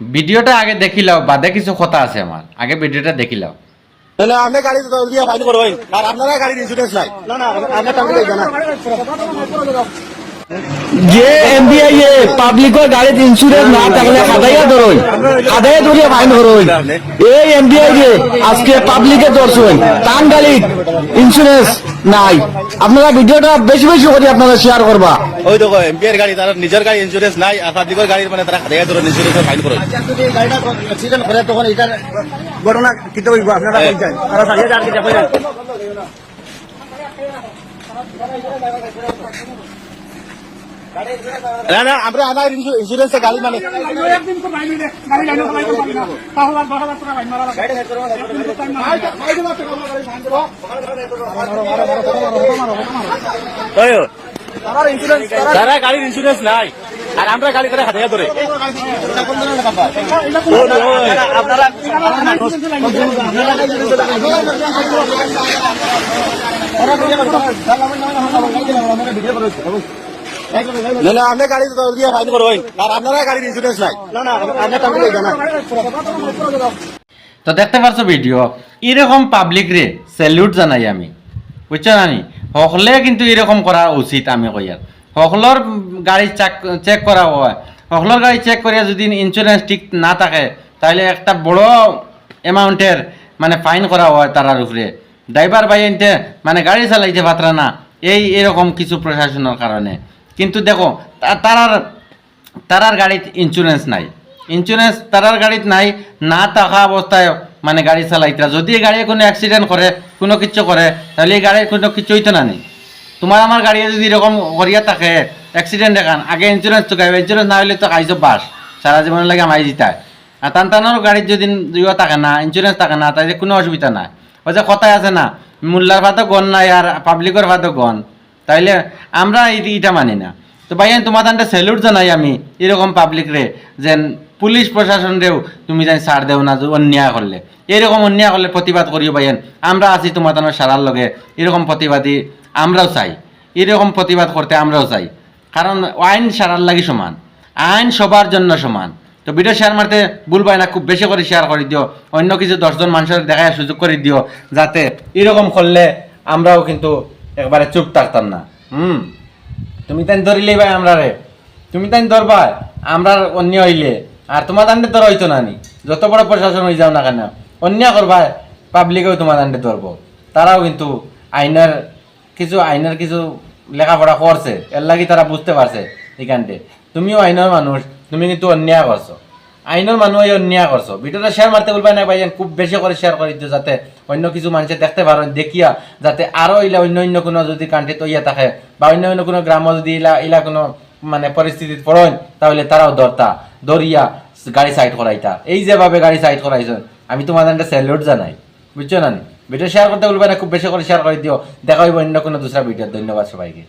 ভিডিওটা আগে দেখিলাও বাদে কিছু কথা আছে আমার। আগে ভিডিওটা দেখিলাও তাহলে আপনি গাড়ি দিয়ে ফাইন করবেন আর আপনারা গাড়ির ইন্স্যুরেন্স নাই। না না আপনার টাকা দিয়ে জানা যে এমবিআই এ পাবলিকের গাড়িত ইন্স্যুরেন্স না থাকলে খাদাইয়া ধরই খাদাইয়া ধরিয়া ফাইন ধরই এই এমবিআই যে আজকে পাবলিকে ধরছই তান গাড়িত ইন্স্যুরেন্স নাই। আপনারা ভিডিওটা বেশি বেশি করে আপনারা শেয়ার করবা ওই দেখো এমপিআর গাড়ি তার নিজের গাড়ি ইন্স্যুরেন্স নাই আর পাবলিকের গাড়ির মানে তারা খাদাইয়া ধরে ইন্স্যুরেন্স ফাইন করে যদি গাড়িটা অ্যাক্সিডেন্ট করে তখন এটার ঘটনা কিতে হইব আপনারা। কইছেন তারা সারিয়ে যান কি দেখেন না না আমরা আমার ইন্স্যুরেন্স গাড়ি মানে তারা গাড়ির ইন্স্যুরেন্স নাই আর আমরা গাড়ি তারা খাদাইয়া ধরে আপনারা নাহলে আপনি গাড়ি দিয়ে ফাইন করবেন। আর আপনারা গাড়ির ইন্স্যুরেন্স নাই। না না তো দেখতে পারছ ভিডিও এরকম পাবলিক রে স্যালুট জানাই আমি। বুঝছ নানি? সকলে কিন্তু এরকম করা উচিত আমি কইয়ার। সকলের গাড়ি চেক করা হয়। সকলের গাড়ি চেক করিয়া যদি ইন্স্যুরেন্স ঠিক না থাকে, তাহলে একটা বড় অ্যামাউন্টের মানে ফাইন করা হয় তারার উপরে। ড্রাইভার ভাই এনতে মানে গাড়ি চালাইতে পাত্রা না। এই এরকম কিছু প্রশাসনের কারণে। কিন্তু দেখো, তা- তারার তারার গাড়িত ইন্স্যুরেন্স নাই। ইন্স্যুরেন্স তারার গাড়িত নাই, না থাকা অবস্থায় মানে গাড়ি চালাইতরা যদি গাড়ি কোনো অ্যাক্সিডেন্ট করে কোনো কিছু করে তাহলে এই গাড়ির কোনো কিছু হইতো না নি তোমার আমার গাড়ি যদি এরকম করিয়া থাকে অ্যাক্সিডেন্ট দেখান আগে ইন্স্যুরেন্স তো গাইবে ইন্স্যুরেন্স না হইলে তো খাইছো বাস সারা জীবনের লাগে আমাই জিতায়। আর টান টানোর গাড়ির যদি ইয়ে থাকে না ইন্স্যুরেন্স থাকে না তাহলে কোনো অসুবিধা নাই। ওই যে কথাই আছে না মোল্লার ভাতও গণ নাই আর পাবলিকের ভাতও গন তাইলে আমরা এই- এইটা মানি না। তো ভাই তোমার তান্তে স্যালুট জানাই আমি এরকম পাবলিক রে, যেন পুলিশ প্রশাসন রেও তুমি যাই ছাড় দেও না অন্যায় করলে। এরকম অন্যায় করলে প্রতিবাদ করিও ভাইয়েন আমরা আছি তোমার তানোর সারার লগে, এরকম প্রতিবাদী আমরাও চাই। এরকম প্রতিবাদ করতে আমরাও চাই। কারণ আইন সারার লাগি সমান, আইন সবার জন্য সমান। তো ভিডিও শেয়ার মারতে ভুলবাই না, খুব বেশি করে শেয়ার করে দিও। অন্য কিছু দশজন মানুষের দেখায় সুযোগ করে দিও, যাতে এরকম করলে আমরাও কিন্তু একবারে চুপ থাকতাম না। হুম? তুমি তাই ধরিলেই ভাই আমরা রে তুমি তাই ধরবা আমরা অন্য হইলে। আর তোমার দান্ডে তোর হইতো না নি। যত বড় প্রশাসন হয়ে যাও না কেন, অন্য করবা পাবলিকেও তোমার দান্ডে ধরবো। তারাও কিন্তু আইনের কিছু আইনের কিছু লেখাপড়া করছে। এর লাগি তারা বুঝতে পারছে এখানটে তুমিও আইনের মানুষ, তুমি কিন্তু অন্যায় করছ। আইনের মানুষ অন্যায় করছ। ভিডিওটা শেয়ার মারতে বলবা না ভাইজান খুব বেশি করে শেয়ার করে দিও যাতে অন্য কিছু মানুষে দেখতে পারো দেখিয়া যাতে আরও ইলা অন্য অন্য কোনো যদি কান্ট্রি ইয়া থাকে, বা অন্য অন্য কোনো গ্রাম যদি ইলা ইলা কোনো মানে পরিস্থিতিত পড়েন তাহলে তারাও ধরতা ধরিয়া গাড়ি সাইড করাইতা এই যেভাবে গাড়ি সাইড করাইছেন আমি তোমাদের একটা স্যালুট জানাই। বুঝছ না ভিডিও শেয়ার করতে বলবে না খুব বেশি করে শেয়ার করে দিও দেখা হইব অন্য কোনো দুসরা ভিডিও ধন্যবাদ সবাইকে।